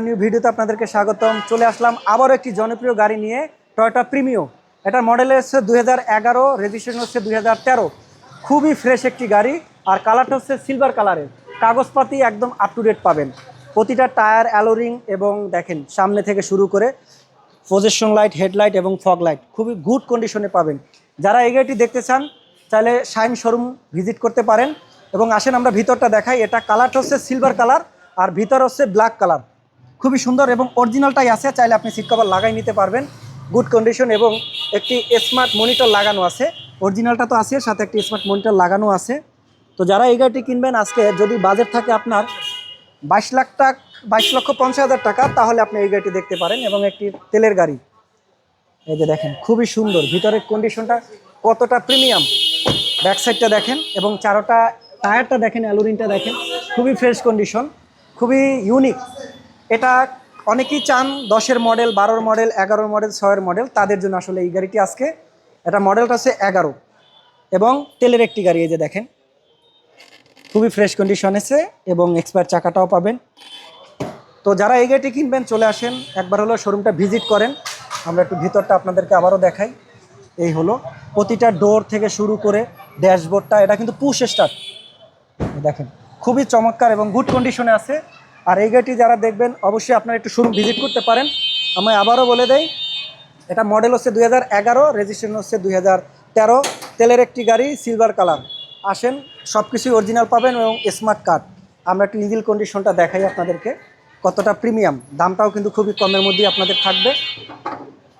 New ভিডিওতে আপনাদেরকে স্বাগতম। চলে আসলাম আবারও একটি জনপ্রিয় গাড়ি নিয়ে টয়োটা প্রিমিও এটার মডেল হচ্ছে দুই হাজার এগারো রেজিস্ট্রেশন হচ্ছে দুই হাজার তেরো। খুবই ফ্রেশ একটি গাড়ি, আর কালারটা হচ্ছে সিলভার কালারের কাগজপাতি একদম আপ টু ডেট পাবেন। প্রতিটা টায়ার অ্যালোরিং এবং দেখেন, সামনে থেকে শুরু করে প্রজেকশন লাইট হেডলাইট এবং ফগ লাইট খুবই গুড কন্ডিশনে পাবেন। যারা এই গাড়িটি দেখতে চান, চাইলে শাইন শোরুম ভিজিট করতে পারেন। এবং আসেন আমরা ভিতরটা দেখাই। এটা কালারটা হচ্ছে সিলভার কালার আর ভিতর হচ্ছে ব্ল্যাক কালার খুবই সুন্দর এবং অরিজিনালটাই আছে, চাইলে আপনি সিট কভার লাগাই নিতে পারবেন। গুড কন্ডিশন এবং একটি স্মার্ট মনিটর লাগানো আছে। অরিজিনালটা তো আছে, সাথে একটি স্মার্ট মনিটর লাগানো আছে। তো যারা এই গাড়িটি কিনবেন, আজকে যদি বাজেট থাকে আপনার বাইশ লাখ টাকা, বাইশ লক্ষ পঞ্চাশ হাজার টাকা, তাহলে আপনি এই গাড়িটি দেখতে পারেন এবং একটি তেলের গাড়ি। এই যে দেখেন, খুবই সুন্দর। ভিতরের কন্ডিশনটা কতটা প্রিমিয়াম ব্যাক সাইডটা দেখেন এবং চারোটা টায়ারটা দেখেন অ্যালুরিনটা দেখেন। খুবই ফ্রেশ কন্ডিশন খুবই ইউনিক এটা অনেকেই চান দশের মডেল বারোর মডেল এগারোর মডেল ছয়ের মডেল তাদের জন্য আসলে এই গাড়িটি আজকে, এটা মডেলটা হচ্ছে এগারো এবং তেলের একটি গাড়ি, এই যে দেখেন। খুবই ফ্রেশ কন্ডিশন এসে এবং এক্সপায়ার চাকাটাও পাবেন। তো যারা এই গাড়িটি কিনবেন, চলে আসেন, একবার হলো শোরুমটা ভিজিট করেন। আমরা একটু ভিতরটা আপনাদেরকে আবারও দেখাই। এই হলো প্রতিটা ডোর থেকে শুরু করে ড্যাশবোর্ডটা, এটা কিন্তু পুশ স্টার্ট দেখেন, খুবই চমৎকার এবং গুড কন্ডিশনে আছে। আর এই গাড়িটি যারা দেখবেন, অবশ্যই আপনারা একটু শোরুম ভিজিট করতে পারেন। আমি আবারও বলে দেই, এটা মডেল হচ্ছে দুই হাজার এগারো রেজিস্ট্রেশন হচ্ছে দুই হাজার তেরো। তেলের একটি গাড়ি সিলভার কালার আসেন সব কিছুই অরিজিনাল পাবেন এবং স্মার্ট কার্ড আমরা একটু ইঞ্জিল কন্ডিশনটা দেখাই আপনাদেরকে, কতটা প্রিমিয়াম দামটাও কিন্তু খুবই কমের মধ্যেই আপনাদের থাকবে।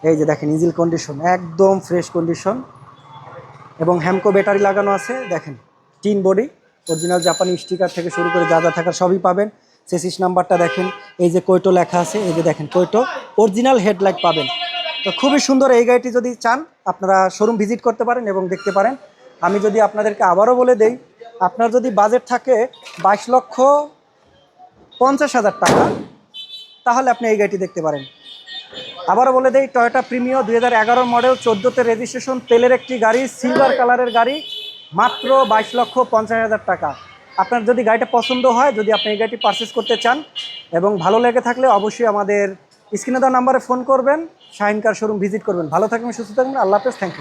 এই যে দেখেন ইঞ্জিল কন্ডিশন একদম ফ্রেশ কন্ডিশন এবং হ্যামকো ব্যাটারি লাগানো আছে, দেখেন, টিন বডি অরিজিনাল জাপানি স্টিকার থেকে শুরু করে যা যা থাকার সবই পাবেন। সেসিস নাম্বারটা দেখেন, এই যে কৈটো লেখা আছে, এই যে দেখেন কৈটো অরিজিনাল হেডলাইট পাবেন। তো খুবই সুন্দর এই গাড়িটি যদি চান, আপনারা শোরুম ভিজিট করতে পারেন এবং দেখতে পারেন। আমি যদি আপনাদেরকে আবারও বলে দেই, আপনার যদি বাজেট থাকে বাইশ লক্ষ পঞ্চাশ হাজার টাকা, তাহলে আপনি এই গাড়িটি দেখতে পারেন। আবারও বলে দেই টয়োটা প্রিমিও দুই হাজার এগারো মডেল চোদ্দোতে রেজিস্ট্রেশন তেলের একটি গাড়ি সিলভার কালারের গাড়ি, মাত্র বাইশ লক্ষ পঞ্চাশ হাজার টাকা। আপনার যদি গাড়িটা পছন্দ হয়, যদি আপনি এই গাড়িটি পারচেস করতে চান এবং ভালো লেগে থাকলে অবশ্যই আমাদের স্ক্রিনে দেওয়া নাম্বারে ফোন করবেন, শাহিন কার শোরুম ভিজিট করবেন। ভালো থাকবেন, সুস্থ থাকবেন, আল্লাহ হাফেজ থ্যাংক ইউ